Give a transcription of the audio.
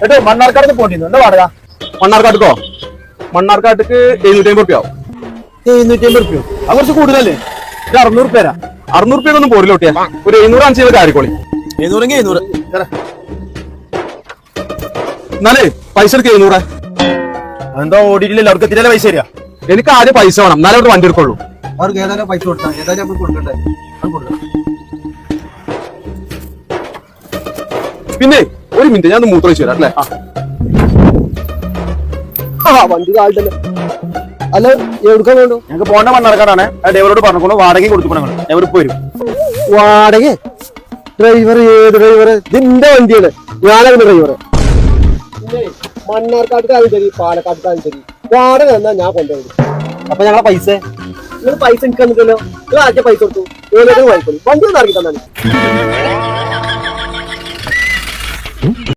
കേട്ടോ മണ്ണാർക്കാട് പോണ്ടിരുന്നു എന്താ വാടക മണ്ണാർക്കാട്ടുക്കോ? മണ്ണാർക്കാട്ടുക്ക് എഴുന്നൂറ്റി അമ്പത് റുപ്യാവും. എഴുന്നൂറ്റി അമ്പത് റുപ്യോ? അത് കുറച്ച് കൂടുതലല്ലേ? ഒരു അറുന്നൂറ് പേരാ അറുന്നൂറ് റുപ്യ ഒന്നും പോരില്ല ഒട്ടിയാ ഒരു എഴുന്നൂറ് അഞ്ച് കാര്യക്കോളി എഴുന്നൂറെങ്കിൽ എഴുന്നൂറ്. എന്നാലേ പൈസ എടുക്കുക എഴുന്നൂറ്. അതെന്താ ഓടിയിട്ടില്ല അവർക്ക് എത്തിയില്ല പൈസ തരിക? എനിക്ക് ആദ്യം പൈസ വേണം. എന്നാലേ അവിടെ വണ്ടി എടുക്കുള്ളൂ. അവർക്ക് ഏതായാലും പൈസ കൊടുത്താൽ ഏതായാലും കൊടുക്കണ്ടേ അത് പിന്നെ ഒരു മിനിറ്റ് ഞാൻ മൂത്രം വെച്ച് തരാം അല്ലേ? ആ. വണ്ടി കാലിട്ടല്ലേ. അല്ല എവിടുക്കാൻ വേണ്ടു ഞങ്ങൾക്ക് പോണ്ട മണ്ണാർക്കാടാണ്. ഡ്രൈവറോട് പറഞ്ഞുകൊണ്ട് വാടകയും കൊടുത്തു ഡ്രൈവർ വരും. വാടക? ഡ്രൈവർ ഏത് ഡ്രൈവർ ഇതിന്റെ വണ്ടിയാണ്. ഞാനതിന്റെ ഡ്രൈവർ മണ്ണാർക്കാട്ട് ശരി പാലക്കാട്ട് ശരി വാടക എന്നാ ഞാൻ കൊണ്ടുപോകും അപ്പൊ ഞങ്ങളെ പൈസ? നിങ്ങൾ പൈസ എനിക്ക് തന്നിട്ടല്ലോ നിങ്ങൾ ആദ്യം പൈസ കൊടുത്തു. ഏതെങ്കിലും വാങ്ങിക്കോളൂ വണ്ടി ഒന്ന് ഇറങ്ങി തന്നെ Hmm?